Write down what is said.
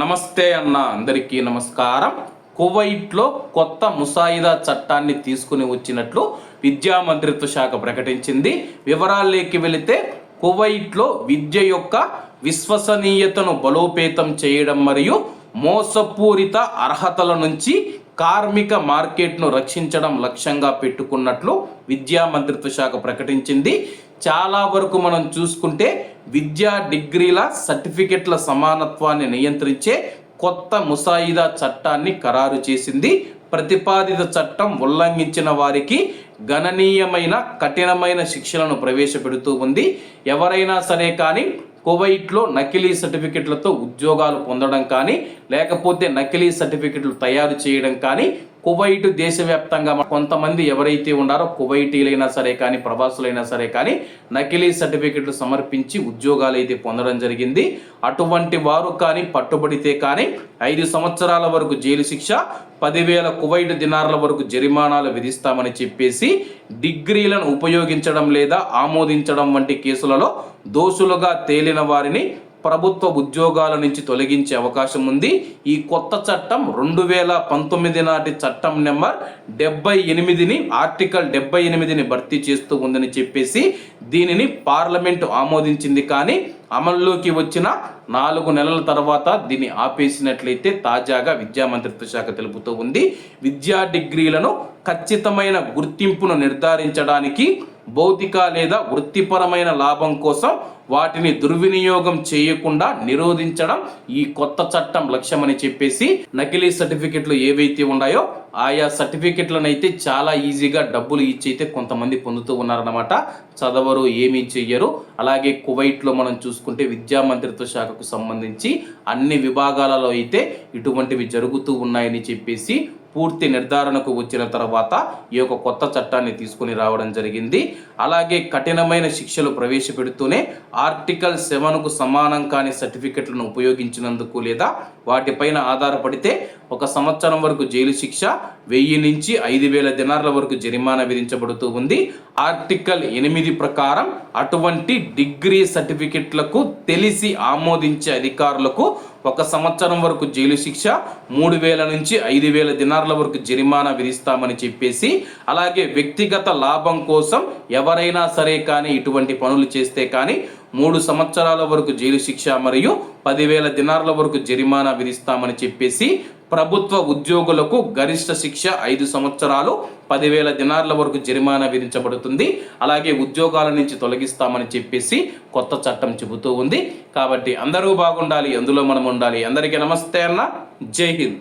నమస్తే అన్న అందరికీ నమస్కారం. కువైట్లో కొత్త ముసాయిదా చట్టాన్ని తీసుకుని వచ్చినట్లు విద్యా మంత్రిత్వ శాఖ ప్రకటించింది. వివరాల్లోకి వెళితే కువైట్లో విద్య యొక్క విశ్వసనీయతను బలోపేతం చేయడం మరియు మోసపూరిత అర్హతల నుంచి కార్మిక మార్కెట్ను రక్షించడం లక్ష్యంగా పెట్టుకున్నట్లు విద్యా మంత్రిత్వ శాఖ ప్రకటించింది. చాలా వరకు మనం చూసుకుంటే విద్యా డిగ్రీల సర్టిఫికెట్ల సమానత్వాన్ని నియంత్రించే కొత్త ముసాయిదా చట్టాన్ని ఖరారు చేసింది. ప్రతిపాదిత చట్టం ఉల్లంఘించిన వారికి గణనీయమైన కఠినమైన శిక్షలను ప్రవేశపెడుతూ ఉంది. ఎవరైనా సరే కానీ కువైట్లో నకిలీ సర్టిఫికెట్లతో ఉద్యోగాలు పొందడం కానీ లేకపోతే నకిలీ సర్టిఫికెట్లు తయారు చేయడం కానీ కువైట్ దేశవ్యాప్తంగా కొంతమంది ఎవరైతే ఉన్నారో కువైటీలైనా సరే కానీ ప్రవాసులైనా సరే కానీ నకిలీ సర్టిఫికెట్లు సమర్పించి ఉద్యోగాలు అయితే పొందడం జరిగింది. అటువంటి వారు కానీ పట్టుబడితే కానీ ఐదు సంవత్సరాల వరకు జైలు శిక్ష పదివేల కువైట్ దినార్ల వరకు జరిమానాలు విధిస్తామని చెప్పేసి డిగ్రీలను ఉపయోగించడం లేదా ఆమోదించడం వంటి కేసులలో దోషులుగా తేలిన వారిని ప్రభుత్వ ఉద్యోగాల నుంచి తొలగించే అవకాశం ఉంది. ఈ కొత్త చట్టం రెండు వేల పంతొమ్మిది నాటి చట్టం నెంబర్ డెబ్బై ఎనిమిదిని ఆర్టికల్ డెబ్బై ఎనిమిదిని భర్తీ చేస్తూ ఉందని చెప్పేసి దీనిని పార్లమెంటు ఆమోదించింది. కానీ అమల్లోకి వచ్చిన నాలుగు నెలల తర్వాత దీన్ని ఆపేసినట్లయితే తాజాగా విద్యా మంత్రిత్వ శాఖ తెలుపుతూ ఉంది. విద్యా డిగ్రీలను ఖచ్చితమైన గుర్తింపును నిర్ధారించడానికి భౌతిక లేదా వృత్తిపరమైన లాభం కోసం వాటిని దుర్వినియోగం చేయకుండా నిరోధించడం ఈ కొత్త చట్టం లక్ష్యమని చెప్పేసి నకిలీ సర్టిఫికెట్లు ఏవైతే ఉన్నాయో ఆయా సర్టిఫికెట్లను అయితే చాలా ఈజీగా డబ్బులు ఇచ్చి అయితే కొంతమంది పొందుతూ ఉన్నారన్నమాట. చదవరు ఏమీ చెయ్యరు. అలాగే కువైట్లో మనం చూసుకుంటే విద్యా మంత్రిత్వ శాఖకు సంబంధించి అన్ని విభాగాలలో అయితే ఇటువంటివి జరుగుతూ ఉన్నాయని చెప్పేసి పూర్తి నిర్ధారణకు వచ్చిన తర్వాత ఈ యొక్క కొత్త చట్టాన్ని తీసుకుని రావడం జరిగింది. అలాగే కఠినమైన శిక్షలు ప్రవేశపెడుతూనే ఆర్టికల్ సెవెన్కు సమానం కాని సర్టిఫికెట్లను ఉపయోగించినందుకు లేదా వాటిపైన ఆధారపడితే ఒక సంవత్సరం వరకు జైలు శిక్ష వెయ్యి నుంచి ఐదు వేల దినార్ల వరకు జరిమానా విధించబడుతూ ఉంది. ఆర్టికల్ ఎనిమిది ప్రకారం అటువంటి డిగ్రీ సర్టిఫికెట్లకు తెలిసి ఆమోదించే అధికారులకు ఒక సంవత్సరం వరకు జైలు శిక్ష మూడు వేల నుంచి ఐదు వేల దినార్ల వరకు జరిమానా విధిస్తామని చెప్పేసి అలాగే వ్యక్తిగత లాభం కోసం ఎవరైనా సరే కానీ ఇటువంటి పనులు చేస్తే కానీ మూడు సంవత్సరాల వరకు జైలు శిక్ష మరియు పదివేల దినార్ల వరకు జరిమానా విధిస్తామని చెప్పేసి ప్రభుత్వ ఉద్యోగులకు గరిష్ట శిక్ష ఐదు సంవత్సరాలు పదివేల దినార్ల వరకు జరిమానా విధించబడుతుంది. అలాగే ఉద్యోగాల నుంచి తొలగిస్తామని చెప్పేసి కొత్త చట్టం చెబుతూ ఉంది. కాబట్టి అందరూ బాగుండాలి అందులో మనం ఉండాలి. అందరికీ నమస్తే అన్న. జై హింద్.